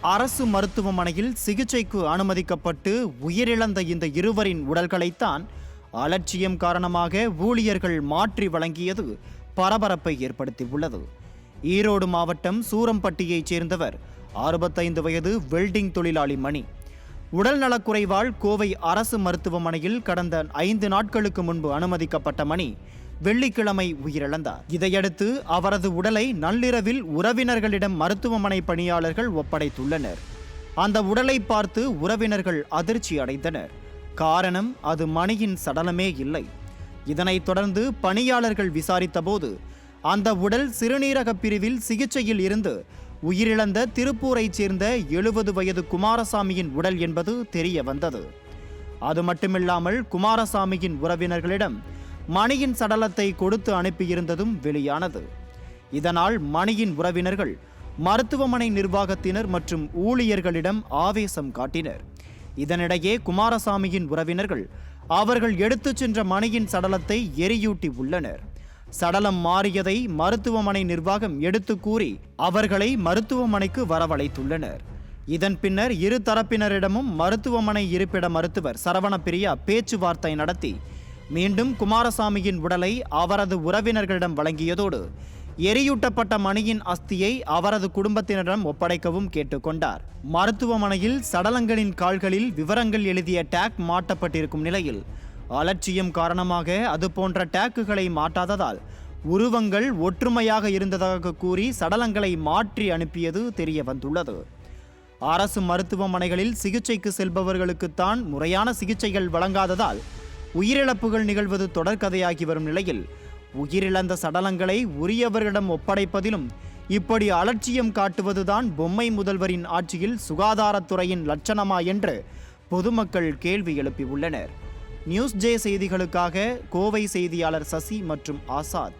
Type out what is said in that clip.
அரசு மருத்துவமனையில் சிகிச்சைக்கு அனுமதிக்கப்பட்டு உயிரிழந்த இந்த இருவரின் உடல்களைத்தான் அலட்சியம் காரணமாக ஊழியர்கள் மாற்றி வழங்கியது பரபரப்பை ஏற்படுத்தியுள்ளது. ஈரோடு மாவட்டம் சூரம்பட்டியைச் சேர்ந்தவர் அறுபத்தைந்து வயது வெல்டிங் தொழிலாளி மணி. உடல் நலக்குறைவால் கோவை அரசு மருத்துவமனையில் கடந்த ஐந்து நாட்களுக்கு முன்பு அனுமதிக்கப்பட்ட மணி வெள்ளிக்கிழமை உயிரிழந்தார். இதையடுத்து அவரது உடலை நள்ளிரவில் உறவினர்களிடம் மருத்துவமனை பணியாளர்கள் ஒப்படைத்துள்ளனர். அந்த உடலை பார்த்து உறவினர்கள் அதிர்ச்சி அடைந்தனர். காரணம் அது மணியின் சடலமே இல்லை. இதனைத் தொடர்ந்து பணியாளர்கள் விசாரித்தபோது அந்த உடல் சிறுநீரக பிரிவில் சிகிச்சையில் இருந்து உயிரிழந்த திருப்பூரைச் சேர்ந்த எழுபது வயது குமாரசாமியின் உடல் என்பது தெரிய வந்தது அது மட்டுமில்லாமல் குமாரசாமியின் உறவினர்களிடம் மணியின் சடலத்தை கொடுத்து அனுப்பியிருந்ததும் வெளியானது. இதனால் மணியின் உறவினர்கள் மருத்துவமனை நிர்வாகத்தினர் மற்றும் ஊழியர்களிடம் ஆவேசம் காட்டினர். இதனிடையே குமாரசாமியின் உறவினர்கள் அவர்கள் எடுத்துச் சென்ற மணியின் சடலத்தை எரியூட்டி உள்ளனர். சடலம் மாறியதை மருத்துவமனை நிர்வாகம் எடுத்து கூறி அவர்களை மருத்துவமனைக்கு வரவழைத்துள்ளனர். இதன் பின்னர் இரு தரப்பினரிடமும் மருத்துவமனை இருப்பிட மருத்துவர் சரவணப்பிரியா பேச்சுவார்த்தை நடத்தி மீண்டும் குமாரசாமியின் உடலை அவரது உறவினர்களிடம் வழங்கியதோடு எரியூட்டப்பட்ட மணியின் அஸ்தியை அவரது குடும்பத்தினரிடம் ஒப்படைக்கவும் கேட்டுக்கொண்டார். மருத்துவமனையில் சடலங்களின் கால்களில் விவரங்கள் எழுதிய டேக் மாட்டப்பட்டிருக்கும் நிலையில் அலட்சியம் காரணமாக அது போன்ற டேக்குகளை மாட்டாததால் உருவங்கள் ஒற்றுமையாக இருந்ததாக கூறி சடலங்களை மாற்றி அனுப்பியது தெரிய வந்துள்ளது அரசு மருத்துவமனைகளில் சிகிச்சைக்கு செல்பவர்களுக்குத்தான் முறையான சிகிச்சைகள் வழங்காததால் உயிரிழப்புகள் நிகழ்வது தொடர்கதையாகி வரும் நிலையில் உயிரிழந்த சடலங்களை உரியவர்களிடம் ஒப்படைப்பதிலும் இப்படி அலட்சியம் காட்டுவதுதான் பொம்மை முதல்வரின் ஆட்சியில் சுகாதாரத்துறையின் லட்சணமா என்று பொதுமக்கள் கேள்வி எழுப்பியுள்ளனர். நியூஸ் ஜே செய்திகளுக்காக கோவை செய்தியாளர் சசி மற்றும் ஆசாத்.